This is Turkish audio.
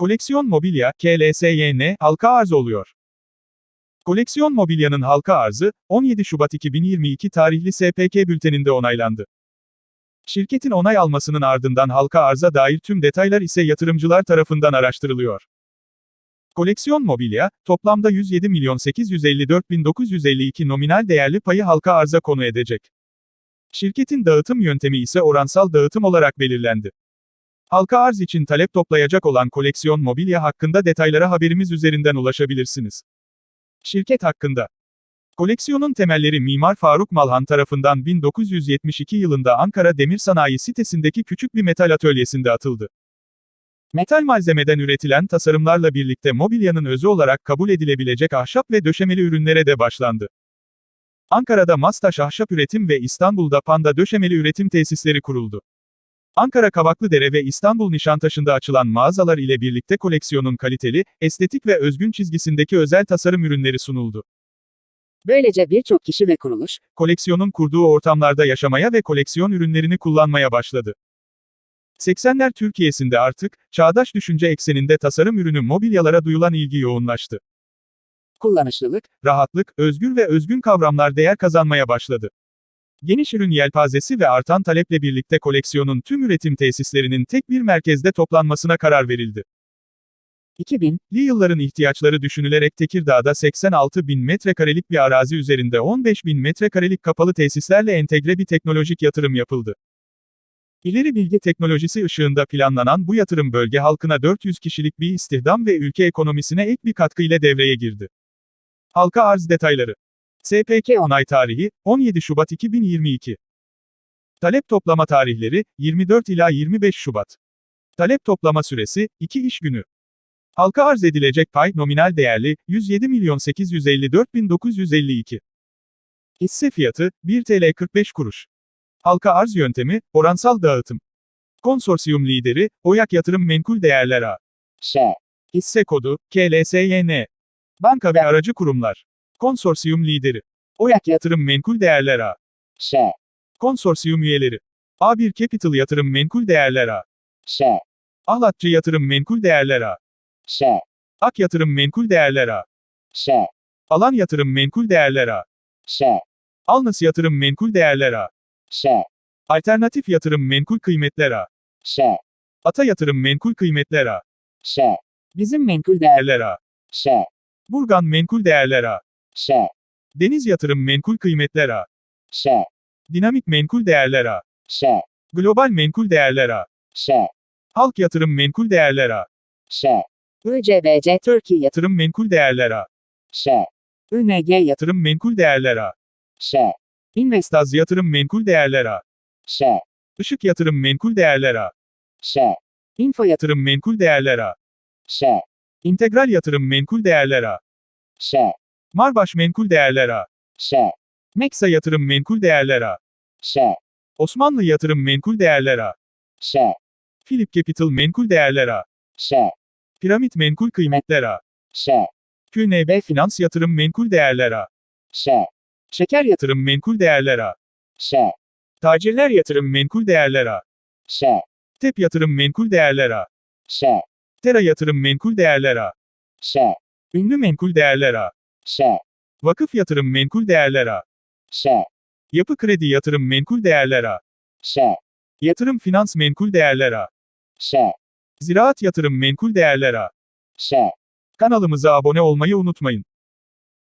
Koleksiyon Mobilya, KLSYN, halka arz oluyor. Koleksiyon Mobilya'nın halka arzı, 17 Şubat 2022 tarihli SPK bülteninde onaylandı. Şirketin onay almasının ardından halka arza dair tüm detaylar ise yatırımcılar tarafından araştırılıyor. Koleksiyon Mobilya, toplamda 107 milyon 854 bin 952 nominal değerli payı halka arza konu edecek. Şirketin dağıtım yöntemi ise oransal dağıtım olarak belirlendi. Halka arz için talep toplayacak olan koleksiyon mobilya hakkında detaylara haberimiz üzerinden ulaşabilirsiniz. Şirket hakkında Koleksiyonun temelleri Mimar Faruk Malhan tarafından 1972 yılında Ankara Demir Sanayi sitesindeki küçük bir metal atölyesinde atıldı. Metal malzemeden üretilen tasarımlarla birlikte mobilyanın özü olarak kabul edilebilecek ahşap ve döşemeli ürünlere de başlandı. Ankara'da Mastaş Ahşap Üretim ve İstanbul'da Panda Döşemeli Üretim Tesisleri kuruldu. Ankara Kavaklıdere ve İstanbul Nişantaşı'nda açılan mağazalar ile birlikte koleksiyonun kaliteli, estetik ve özgün çizgisindeki özel tasarım ürünleri sunuldu. Böylece birçok kişi ve kuruluş, Koleksiyonun kurduğu ortamlarda yaşamaya ve koleksiyon ürünlerini kullanmaya başladı. 80'ler Türkiye'sinde artık, çağdaş düşünce ekseninde tasarım ürünü mobilyalara duyulan ilgi yoğunlaştı. kullanışlılık, Rahatlık, özgür ve özgün kavramlar değer kazanmaya başladı. Geniş ürün yelpazesi ve artan taleple birlikte koleksiyonun tüm üretim tesislerinin tek bir merkezde toplanmasına karar verildi. 2000, Li yılların ihtiyaçları düşünülerek Tekirdağ'da 86 bin metrekarelik bir arazi üzerinde 15 bin metrekarelik kapalı tesislerle entegre bir teknolojik yatırım yapıldı. İleri bilgi teknolojisi ışığında planlanan bu yatırım bölge halkına 400 kişilik bir istihdam ve ülke ekonomisine ek bir katkı ile devreye girdi. Halka arz detayları. SPK onay tarihi, 17 Şubat 2022. Talep toplama tarihleri, 24 ila 25 Şubat. Talep toplama süresi, 2 iş günü. Halka arz edilecek pay, nominal değerli, 107 milyon 854 bin 952. Hisse fiyatı, 1 TL 45 kuruş. Halka arz yöntemi, oransal dağıtım. Konsorsiyum lideri, Oyak Yatırım Menkul Değerler A. Ş, Hisse kodu, KLSYN. Banka ve aracı kurumlar. Konsorsiyum lideri. Oyak Yatırım Menkul Değerler A. Ş, Konsorsiyum üyeleri. A1 Capital Yatırım Menkul Değerler A. Ş, Ahlatçı Yatırım Menkul Değerler A. Ş, Ak Yatırım Menkul Değerler A. Ş, Alan Yatırım Menkul Değerler A. Ş, Alnıs Yatırım Menkul Değerler A. Ş, Alternatif Yatırım Menkul Kıymetler A. Ş, Ata Yatırım Menkul Kıymetler A. Ş, bizim menkul değer, Değerler A. Ş, Burgan Menkul Değerler A. Ş, Deniz Yatırım Menkul Kıymetler A. Ş, Dinamik Menkul Değerler A. Ş, Global Menkul Değerler A. Ş, Halk Yatırım Menkul Değerler A. Ş, ICBC Türkiye, Yatırım Menkul Değerler A. Ş, ING Yatırım, Menkul Değerler A. Ş, Invest, Staz Yatırım Menkul Değerler A. Ş, Işık Yatırım Menkul Değerler A. Ş, Info Yatırım, Yatırım Menkul Değerler A. Ş, İntegral Yatırım Menkul Değerler A. Ş, Marbaş Menkul Değerler A. Ş, Meksa Yatırım Menkul Değerler A. Ş, Osmanlı Yatırım Menkul Değerler A. Ş, Philip Capital Menkul Değerler A. Ş, Piramit Menkul Kıymetler A. Ş, QNB Finans Yatırım Menkul Değerler A. Ş, Şeker Yatırım Menkul Değerler A. Ş, Tacirler Yatırım Menkul Değerler A. Ş, TEP Yatırım Menkul Değerler A. Ş, Tera Yatırım Menkul Değerler A. Ş, Ünlü Menkul Değerler A. Ş, Vakıf Yatırım Menkul Değerler A. Ş, Yapı Kredi Yatırım Menkul Değerler A. Ş, Yatırım Finans Menkul Değerler A. Ş, Ziraat Yatırım Menkul Değerler A. Ş. Kanalımıza abone olmayı unutmayın.